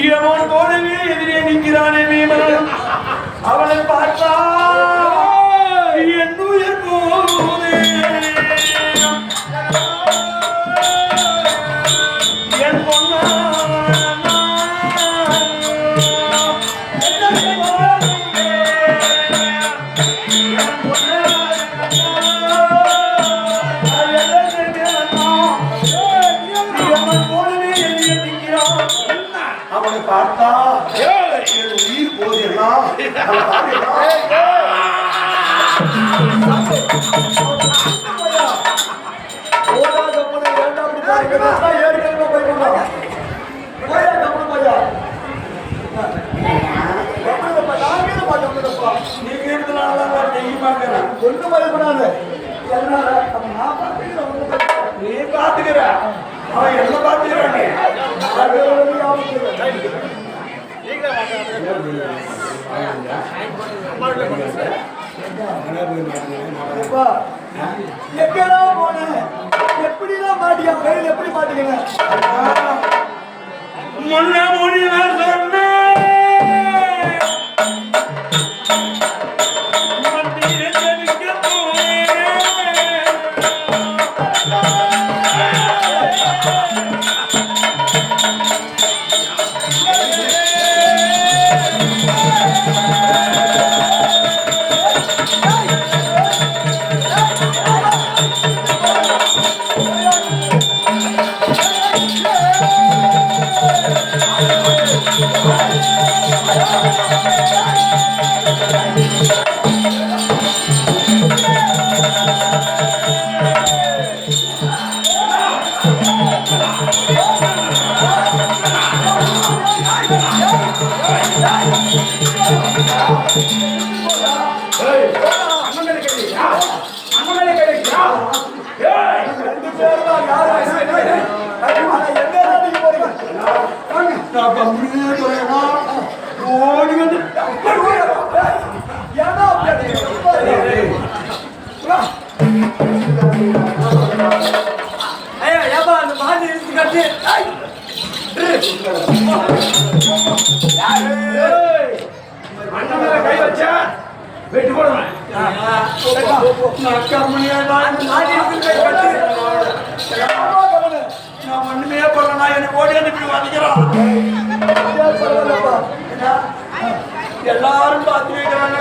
ஈரமோன் போலவே எதிரே நிற்கிறானே அவனை பார்த்தா அவனை பார்த்தா என் உயிர் போதேனா நீங்க இருக்கிறனால நெய் பார்க்கறேன் நீ முன்ன முடிவர் நான் கம்பெனியே நான் நான் ஒண்ணுமே பண்ணலனா எனக்கு ஓடி வந்து இப்படி வந்துக்கிறான் எல்லாரும் பார்த்து வைக்கிறாங்க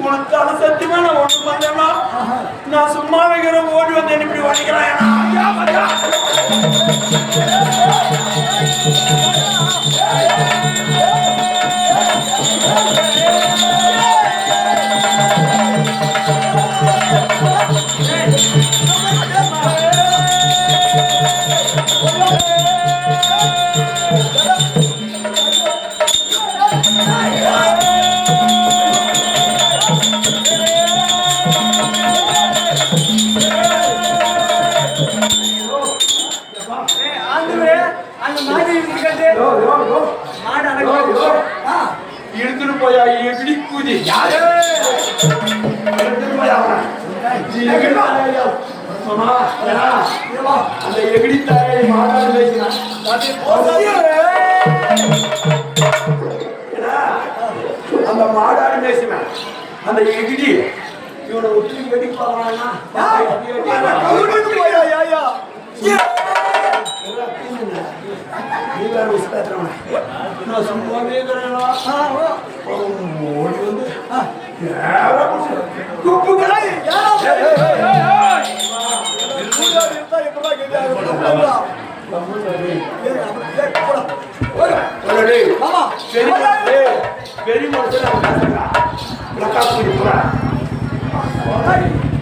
உனக்கு தலை சத்தியமா நான் ஒண்ணு பண்ணேன்னா நான் சும்மா வைக்கிறேன் ஓடி வந்து என்ன இப்படி வலிக்கிறேன் ஆண்டுவே இழுத்துட்டு போயா எப்படி கூதி? அந்த எகிடி தாயை மாடாடு அந்த மாடாடு மேய்ச்சினான். அந்த எகிடி இவனை ஒட்டி வெடி பார்க்கறானா? கவுருக்கு போயா ஐயா நீ வேற உஸ்தாத்திரவன. நான் சும்மாவே இருக்கிறேனா? அவன் ஓடி வந்து நேரா புடிச்சு, குப்புகளை. ஏய், ஏய், ஏய், ஏய். ஒரு டேய், பெரிய டேய், பெரிய மனுஷன்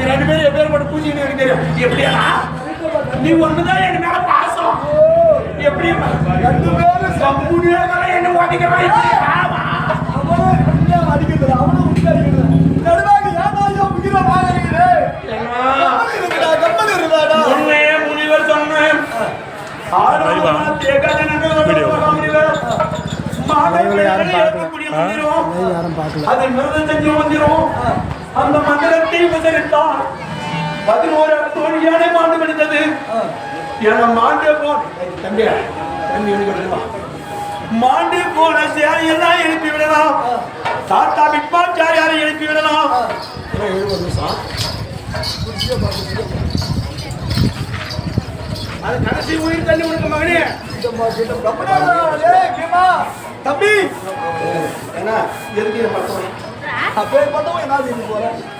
நீங்க ரெண்டு பேரும் எப்பேற்பட்ட பூஜைன்னு எனக்கு தெரியும்? எப்படியா நீ ஒண்ணுதான் என் மேல பாசம். எப்படி ரெண்டு பேரும் சம்புடியாக என்ன ஓட்டிக்கிறான் அவனும் அடிக்கிறது, அவனும். நடுவாக ஏன்டா ஐயா உயிரை வாங்குறீங்களே? கம்மனு இருக்குடா, கம்மனு இருக்குடாடா. உண்மை முனிவர் சொன்னேன் முனிவர் மாதவர்களை ஏற்கக்கூடிய மந்திரம் அதை மிருதம் செஞ்சு மந்திரம் அந்த மந்திரத்தை உபசரித்தார் பதினோரு தோழியானை மாண்டு விடுத்தது என மாண்டு போன் தம்பி தம்பி விடுவா மாண்டு போன சேரையெல்லாம் எழுப்பி விடலாம். தாத்தா பிக்பாச்சாரியாரை எழுப்பி விடலாம்? அது கடைசி உயிர் தள்ளி உனக்கு மகனே. தம்பி. என்ன? எதுக்கு பக்கம் அப்பேற்பட்டவன் என்ன செய்ய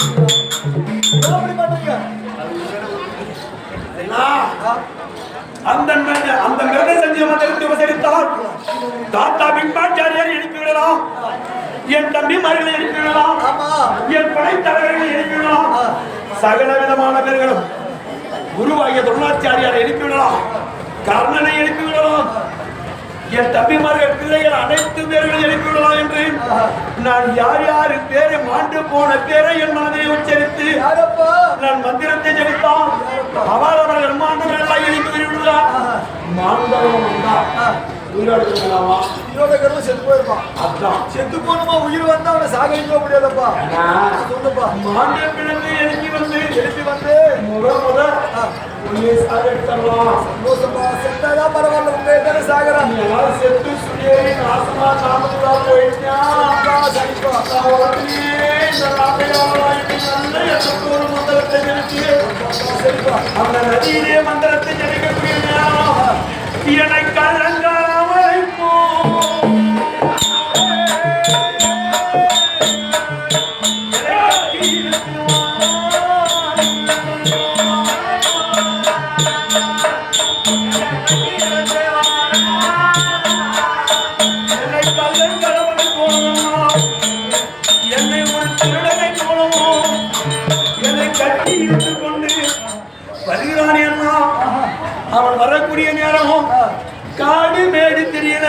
அந்த அந்த மிருக செஞ்ச மந்திரத்தை உபசரித்தால் தாத்தா பிம்பாச்சாரியார் எழுப்பி விடலாம். என் தம்பி மகளை எழுப்பி விடலாம். ஆமா. என் படைத்தலைவர்களை எழுப்பி விடலாம். சகல விதமான பேர்களும் குருவாகிய துர்ணாச்சாரியார் எழுப்பி விடலாம். கர்ணனை எழுப்பி விடலாம். என் தம்பிமார்கள் நான் யார் யார் பேரை மாண்டு போன பேரை என் மனதை உச்சரித்து யாரப்பா? நான் மந்திரத்தை ஜெபித்தான். அவர் அவர்கள் மாண்டவர்கள் எழுப்பி விடுகிறார் மாண்டவம் வந்தா உயிரோடு செத்து போயிருப்பான் அதான். செத்து போனமா உயிர் வந்தா அவனை சாகடிக்க முடியாதப்பா. சொல்லுப்பா. மாண்ட பிறகு எழுப்பி வந்து. எழுப்பி வந்து. முத முத உன்னை சாகடித்தரலாம் சந்தோஷமா செத்தாதான் பரவாயில்ல. உங்க எத்தனை எல்லாம் செத்து அந்த நதியிலே மந்திரத்தை ஜெபிக்கக்கூடிய நேரம் கலங்க என்னை கொண்டு வருகிறானே அண்ணா அவன் வரக்கூடிய நேரம் காடு மேடு தெரியல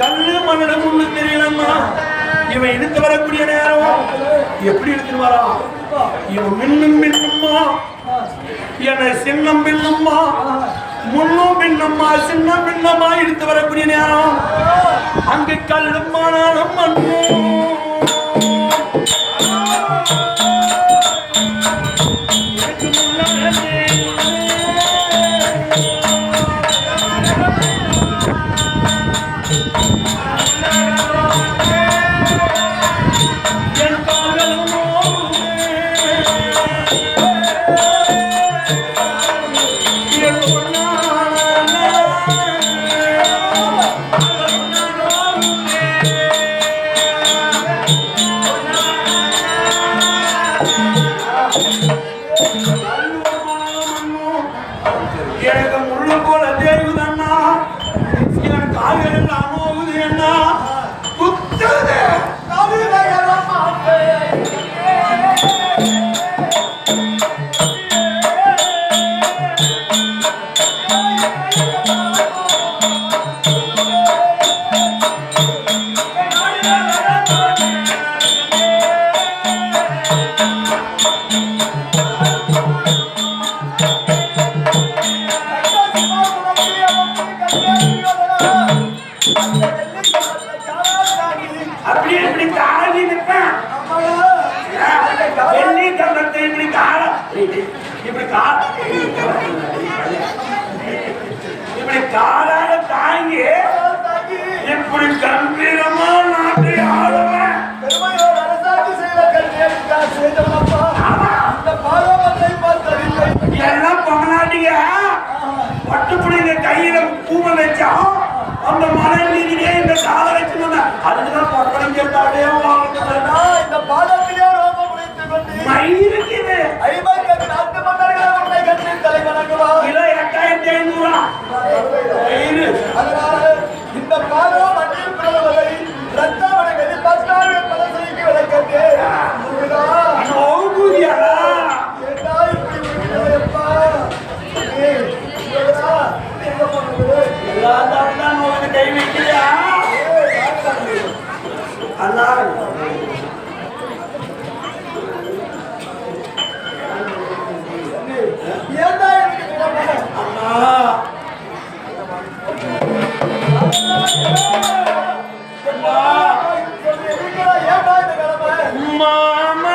கல்லு மண்ணு முள்ளு தெரியலம்மா. இவன் இழுத்து வரக்கூடிய நேரம். எப்படி இழுத்துட்டு வரான் இவன் மின்னும் மின்னும்மா என்னை சின்னம் பின்னும்மா முன்னும் பின்னம்மா சின்ன பின்னம்மா இழுத்து வரக்கூடிய நேரம் அங்கு கல்லும் மானாலும் மண்ணும் என் கால்கள் எல்லாம் என்ன? பூமனைச்சா அந்த மலை நீதியே இந்த காலகட்டம் அதுதான் பக்கம் கேட்டாவே இந்த பாலத்திலே ரோபம் முடித்து கொண்டு இருக்குது ஐம்பது கை வைக்கிறியா அல்லா மாமா